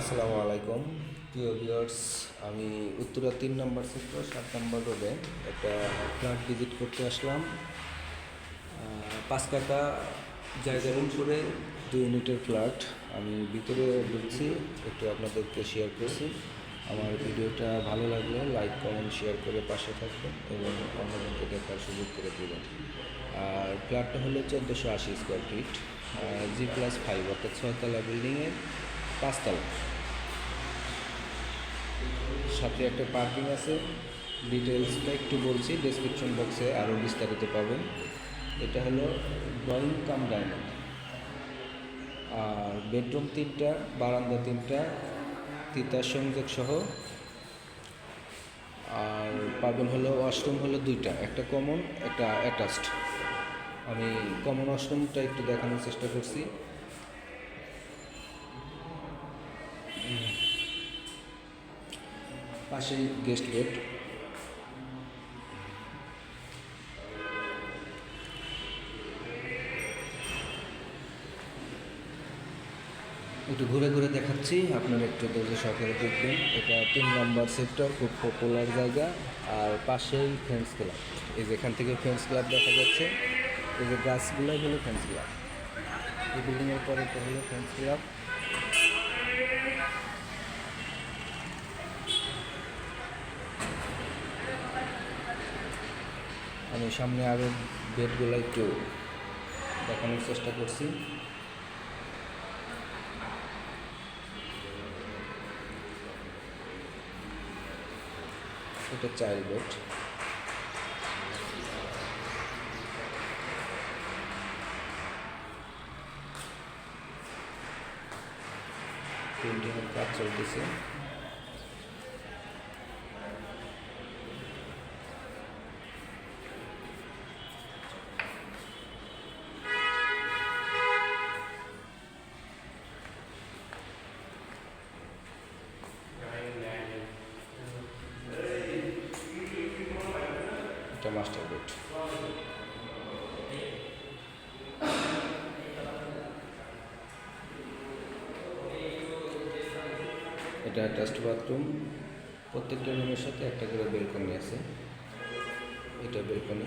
আসসালামু আলাইকুম। প্রিয় ভিউয়ার্স আমি উত্তরা তিন নম্বর সেক্টর সাত নম্বর রোডে একটা ফ্ল্যাট ভিজিট করতে আসলাম। পাঁচ কাটা জায়গা রুম করে দুই ইউনিটের ফ্ল্যাট আমি ভিতরে ঢুকছি, একটু আপনাদেরকে শেয়ার করছি। আমার ভিডিওটা ভালো লাগলে লাইক কমেন্ট শেয়ার করে পাশে থাকবেন এবং অন্যজনকে দেখার সুযোগ করে দেবেন। আর ফ্ল্যাটটা হলো চোদ্দোশো আশি square feet G plus five অর্থাৎ ছয়তলা বিল্ডিংয়ের পাঁচতলা। সাথে একটা পার্কিং আছে। ডিটেলসটা একটু বলছি ডেসক্রিপশন বক্সে আরও বিস্তারিত পাবেন। এটা হলো ড্রয়িং কাম ডাইনিং আর বেডরুম তিনটা, বারান্দা তিনটা তিতার সংযোগ সহ। আর পাবেন হলো ওয়াশরুম হলো দুইটা, একটা কমন একটা অ্যাটাচড আমি কমন ওয়াশরুমটা একটু দেখানোর চেষ্টা করছি। পাশেই গেস্ট বেড একটু ঘুরে ঘুরে দেখাচ্ছি, আপনারা একটু ধৈর্য সহকারে দেখবেন। এটা তিন নম্বর সেক্টর খুব পপুলার জায়গা। আর পাশেই ফ্রেন্ডস ক্লাব এই যে এখান থেকে ফ্রেন্ডস ক্লাব দেখা যাচ্ছে, এই যে গাছগুলোই হলো ফ্রেন্ডস ক্লাব এই বিল্ডিংয়ের পরে হলো ফ্রেন্ডস ক্লাব আমি সামনে আরও বেডগুলো একটু দেখানোর চেষ্টা করছি। এটা চাইল্ড বেড পেন্টিংয়ের কাজ চলতেছে। এটা মাস্টার বেড এটা অ্যাটাচড বাথরুম প্রত্যেকটা রুমের সাথে একটা করে বেলকনি আছে। এটা বেলকনি